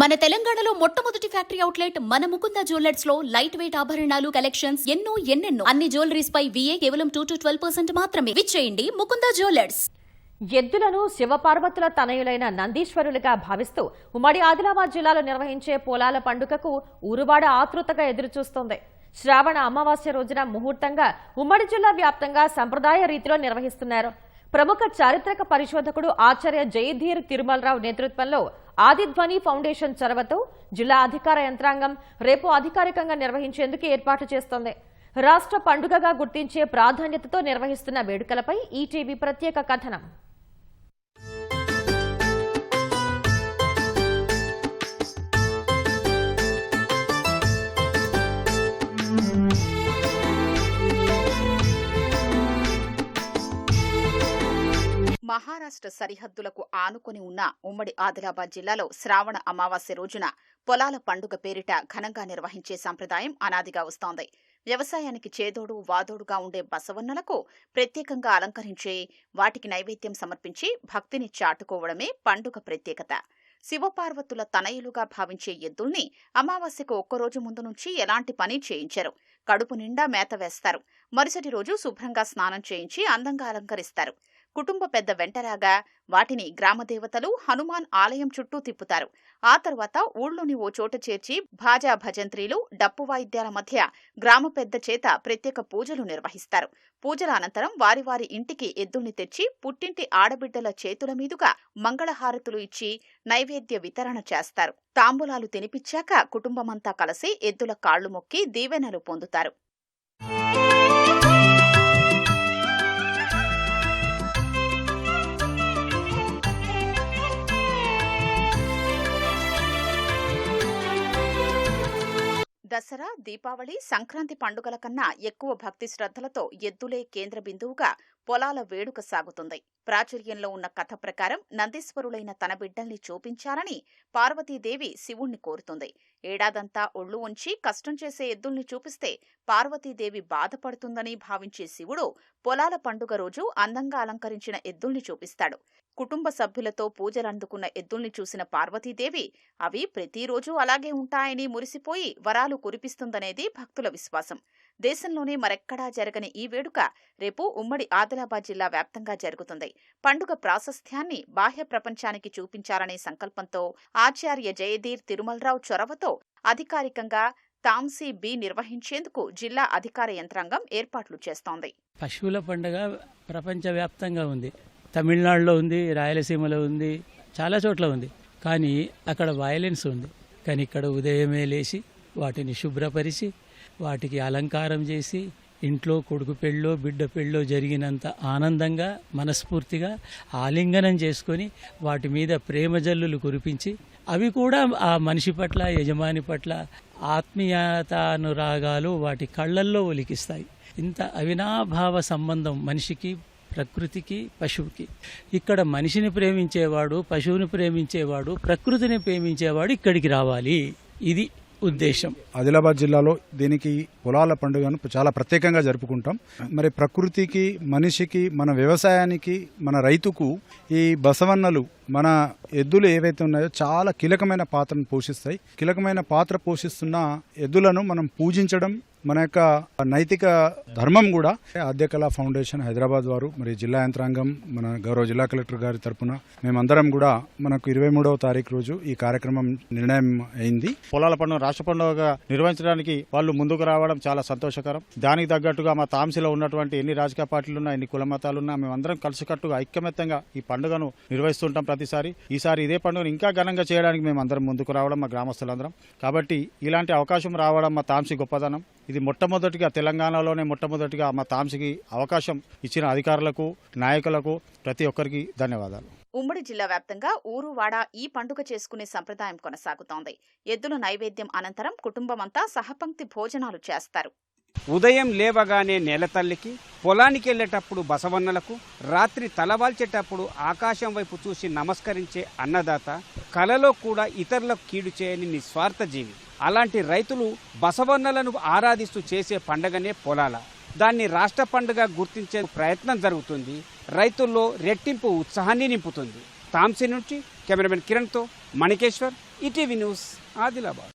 మన తెలంగాణలో మొట్టమొదటి ఫ్యాక్టరీ అవుట్లెట్ మన ముకుంద జ్యువెలర్స్లో లైట్ వెయిట్ ఆభరణాలు కలెక్షన్స్ ఎన్నో ఎన్నెన్నో. అన్ని జ్యువెలరీస్ పై విఏ కేవలం టూ టు ట్వెల్వ్ పర్సెంట్ మాత్రమే. విచ్చేయండి ముకుంద జ్యువెలర్స్. ఎద్దులను శివపార్వతుల తనయులైన నందీశ్వరులుగా భావిస్తూ ఉమ్మడి ఆదిలాబాద్ జిల్లాలో నిర్వహించే పొలాల పండుగకు ఊరువాడ ఆతృతగా ఎదురుచూస్తోంది. శ్రావణ అమావాస్య రోజున ముహూర్తంగా ఉమ్మడి జిల్లా వ్యాప్తంగా సంప్రదాయ రీతిలో నిర్వహిస్తున్నారు. ప్రముఖ చారిత్రక పరిశోధకుడు ఆచార్య జయధీర్ తిరుమలరావు నేతృత్వంలో ఆదిధ్వని ఫౌండేషన్ చొరవతో జిల్లా అధికార యంత్రాంగం రేపు అధికారికంగా నిర్వహించేందుకు ఏర్పాటు చేస్తోంది. రాష్ట్ర పండుగగా గుర్తించే ప్రాధాన్యతతో నిర్వహిస్తున్న వేడుకలపై ఈటీవీ ప్రత్యేక కథనం. మహారాష్ట్ర సరిహద్దులకు ఆనుకొని ఉన్న ఉమ్మడి ఆదిలాబాద్ జిల్లాలో శ్రావణ అమావాస్య రోజున పొలాల పండుగ పేరిట ఘనంగా నిర్వహించే సంప్రదాయం అనాదిగా వస్తోంది. వ్యవసాయానికి చేదోడు వాదోడుగా ఉండే బసవన్నలకు ప్రత్యేకంగా అలంకరించి వాటికి నైవేద్యం సమర్పించి భక్తిని చాటుకోవడమే పండుగ ప్రత్యేకత. శివపార్వతుల తనయులుగా భావించే ఎద్దుల్ని అమావాస్యకు ఒక్కరోజు ముందు నుంచి ఎలాంటి పని చేయించరు. కడుపు నిండా మేత వేస్తారు. మరుసటి రోజు శుభ్రంగా స్నానం చేయించి అందంగా అలంకరిస్తారు. కుటుంబ పెద్ద వెంటరాగా వాటిని గ్రామదేవతలు హనుమాన్ ఆలయం చుట్టూ తిప్పుతారు. ఆ తర్వాత ఊళ్ళోని ఓ చోట చేర్చి భాజా భజంత్రీలు డప్పు వాయిద్యాల మధ్య గ్రామ పెద్ద చేత ప్రత్యేక పూజలు నిర్వహిస్తారు. పూజల అనంతరం వారి వారి ఇంటికి ఎద్దుల్ని తెచ్చి పుట్టింటి ఆడబిడ్డల చేతుల మీదుగా మంగళహారతులు ఇచ్చి నైవేద్య వితరణ చేస్తారు. తాంబూలాలు తినిపించాక కుటుంబమంతా కలిసి ఎద్దుల కాళ్ళు మొక్కి దీవెనలు పొందుతారు. దసరా దీపావళి సంక్రాంతి పండుగల కన్నా ఎక్కువ భక్తి శ్రద్ధలతో ఎద్దులే కేంద్ర బిందువుగా పొలాల వేడుక సాగుతుంది. ప్రాచుర్యంలో ఉన్న కథ ప్రకారం నందీశ్వరులైన తన బిడ్డల్ని చూపించాలని పార్వతీదేవి శివుణ్ణి కోరుతుంది. ఏడాదంతా ఒళ్ళు ఉంచి కష్టం చేసే ఎద్దుల్ని చూపిస్తే పార్వతీదేవి బాధపడుతుందని భావించే శివుడు పొలాల పండుగ రోజు అందంగా అలంకరించిన ఎద్దుల్ని చూపిస్తాడు. కుటుంబ సభ్యులతో పూజలందుకున్న ఎద్దుల్ని చూసిన పార్వతీదేవి అవి ప్రతిరోజు అలాగే ఉంటాయని మురిసిపోయి వరాలు కురిపిస్తుందనేది భక్తుల విశ్వాసం. దేశంలోనే మరెక్కడా జరగని ఈ వేడుక రేపు ఉమ్మడి ఆదిలాబాద్ జిల్లా వ్యాప్తంగా జరుగుతుంది. పండుగ ప్రాశస్త్యాన్ని బాహ్య ప్రపంచానికి చూపించాలనే సంకల్పంతో ఆచార్య జయధీర్ తిరుమలరావు చొరవతో అధికారికంగా తాంసీ బి నిర్వహించేందుకు జిల్లా అధికార యంత్రాంగం ఏర్పాట్లు చేస్తోంది. పశువుల పండుగ ప్రపంచవ్యాప్తంగా ఉంది. తమిళనాడులో ఉంది రాయలసీమలో ఉంది చాలా చోట్ల ఉంది. కానీ అక్కడ వయలెన్స్ ఉంది. కానీ ఇక్కడ ఉదయమే లేచి వాటిని శుభ్రపరిచి వాటికి అలంకారం చేసి ఇంట్లో కొడుకు పెళ్ళో బిడ్డ పెళ్ళో జరిగినంత ఆనందంగా మనస్ఫూర్తిగా ఆలింగనం చేసుకొని వాటి మీద ప్రేమ జల్లులు కురిపించి అవి కూడా ఆ మనిషి పట్ల యజమాని పట్ల ఆత్మీయతానురాగాలు వాటి కళ్ళల్లో ఒలికిస్తాయి. ఇంత అవినాభావ సంబంధం మనిషికి ప్రకృతికి పశువుకి. ఇక్కడ మనిషిని ప్రేమించేవాడు పశువుని ప్రేమించేవాడు ప్రకృతిని ప్రేమించేవాడు ఇక్కడికి రావాలి. ఇది ఉద్దేశం. ఆదిలాబాద్ జిల్లాలో దీనికి పొలాల పండుగను చాలా ప్రత్యేకంగా జరుపుకుంటాం. మరి ప్రకృతికి మనిషికి మన వ్యవసాయానికి మన రైతుకు ఈ బసవన్నలు మన ఎద్దులు ఏవైతే ఉన్నాయో చాలా కీలకమైన పాత్రను పోషిస్తాయి. కీలకమైన పాత్ర పోషిస్తున్న ఎద్దులను మనం పూజించడం మన యొక్క నైతిక ధర్మం కూడా ఆద్యకళ ఫౌండేషన్ హైదరాబాద్ వారు మరి జిల్లా యంత్రాంగం మన గౌరవ జిల్లా కలెక్టర్ గారి తరపున మేమందరం కూడా మనకు ఇరవై మూడవ తారీఖు రోజు ఈ కార్యక్రమం నిర్ణయం అయింది. పొలాల పండుగ రాష్ట్ర పండుగగా నిర్వహించడానికి వాళ్ళు ముందుకు రావడం చాలా సంతోషకరం. దానికి తగ్గట్టుగా మా తాంసీలో ఉన్నటువంటి ఎన్ని రాజకీయ పార్టీలున్నా ఎన్ని కుల మతాలున్నా మేమందరం కలిసికట్టుగా ఐక్యమత్యంగా ఈ పండుగను నిర్వహిస్తుంటాం ప్రతిసారి. ఈసారి ఇదే పండుగను ఇంకా ఘనంగా చేయడానికి మేము అందరం ముందుకు రావడం మా గ్రామస్తులందరం. కాబట్టి ఇలాంటి అవకాశం రావడం మా తాంసి గొప్పదనం. ఇది మొట్టమొదటిగా తెలంగాణలోనే మొట్టమొదటిగా మా తాంసీకి అవకాశం ఇచ్చిన అధికారులకు నాయకులకు ప్రతి ఒక్కరికి ధన్యవాదాలు. ఉమ్మడి జిల్లా వ్యాప్తంగా ఊరు వాడ ఈ పండుగ చేసుకునే సంప్రదాయం కొనసాగుతోంది. ఎద్దుల నైవేద్యం అనంతరం కుటుంబమంతా సహపంక్తి భోజనాలు చేస్తారు. ఉదయం లేవగానే నేలతల్లికి పొలానికి వెళ్ళేటప్పుడు బసవన్నలకు రాత్రి తలవాల్చేటప్పుడు ఆకాశం వైపు చూసి నమస్కరించే అన్నదాత కలలో కూడా ఇతరులకు కీడు చేయని నిస్వార్థ జీవి. అలాంటి రైతులు బసవన్నలను ఆరాధిస్తూ చేసే పండగనే పొలాల. దాన్ని రాష్ట్ర పండుగ గుర్తించే ప్రయత్నం జరుగుతుంది. రైతుల్లో రెట్టింపు ఉత్సాహాన్ని నింపుతుంది. తాంసీ నుంచి కెమెరామెన్ కిరణ్తో మణికేశ్వర్ ఈటీవీ న్యూస్ ఆదిలాబాద్.